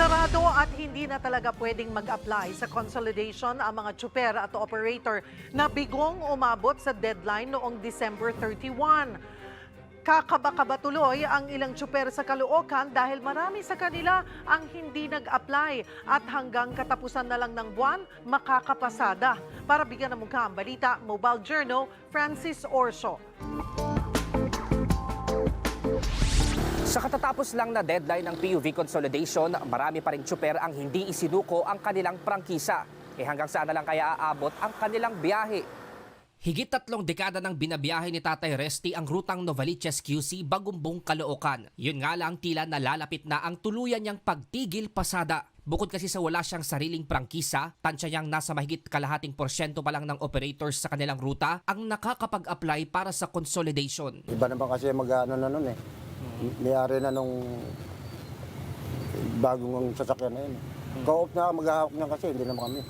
Sarado at hindi na talaga pwedeng mag-apply sa consolidation ang mga tsuper at operator na bigong umabot sa deadline noong December 31. Kakaba-kaba tuloy ang ilang tsuper sa Caloocan dahil marami sa kanila ang hindi nag-apply at hanggang katapusan na lang ng buwan, makakapasada. Para bigyan ng mukha ang balita, Mobile Journal, Francis Orso. Sa katatapos lang na deadline ng PUV consolidation, marami pa rin tsuper ang hindi isinuko ang kanilang prangkisa. Eh hanggang saan na lang kaya aabot ang kanilang biyahe? Higit tatlong dekada ng binabiyahe ni Tatay Resty ang rutang Novaliches QC Bagumbong Caloocan. Yun nga lang tila nalalapit na ang tuluyan niyang pagtigil pasada. Bukod kasi sa wala siyang sariling prangkisa, tansya niyang nasa mahigit kalahating porsyento pa lang ng operators sa kanilang ruta ang nakakapag-apply para sa consolidation. Iba naman kasi mag-ano na nun eh. May-ari na nung bagong sasakyan na yun. eh. Co-op na maghahawak niya kasi, hindi naman kami.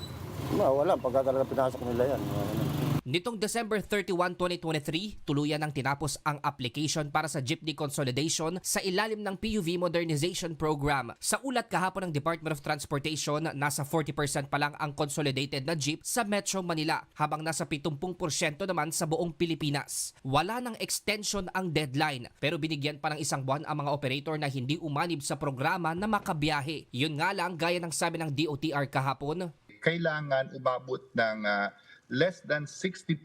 Wala, pagka talaga pinasok nila yan. wala naman. Nitong December 31, 2023, tuluyan ng tinapos ang application para sa jeepney consolidation sa ilalim ng PUV Modernization Program. Sa ulat kahapon ng Department of Transportation, nasa 40% pa lang ang consolidated na jeep sa Metro Manila, habang nasa 70% naman sa buong Pilipinas. Wala ng extension ang deadline, pero binigyan pa ng isang buwan ang mga operator na hindi umanib sa programa na makabiyahe. Yun nga lang, gaya ng sabi ng DOTR kahapon, kailangan umabot ng ah, less than 60%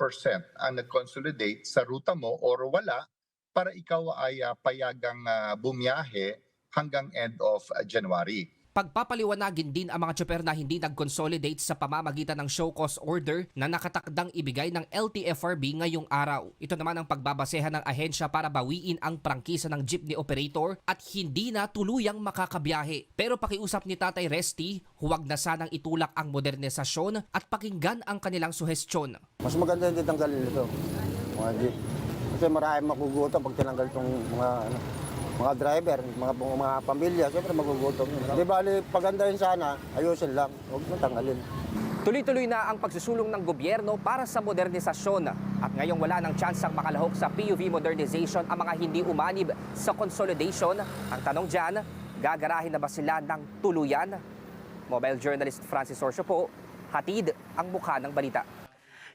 ang nag-consolidate sa ruta mo or wala para ikaw ay ah, payagang ah, bumiyahe hanggang end of ah, January. Pagpapaliwanagin din ang mga tsuper na hindi nag-consolidate sa pamamagitan ng show cause order na nakatakdang ibigay ng LTFRB ngayong araw. Ito naman ang pagbabasehan ng ahensya para bawiin ang prangkisa ng jeepney operator at hindi na tuluyang makakabiyahe. Pero pakiusap ni Tatay Resty, huwag na sanang itulak ang modernisasyon at pakinggan ang kanilang suhestyon. Mas maganda hindi tanggalin ito. Mga jeep. Kasi marami magugutom pag tinanggal itong mga ano, mga driver, mga, mga pamilya, siyempre magugutom yun. Di bali, pagandahin sana, ayusin lang, huwag mo tanggalin. Tuloy-tuloy na ang pagsusulong ng gobyerno para sa modernisasyon at ngayong wala ng tsansang makalahok sa PUV modernization ang mga hindi umanib sa consolidation. Ang tanong dyan, gagarahin na ba sila ng tuluyan? Mobile journalist Francis Orso po, hatid ang mukha ng balita.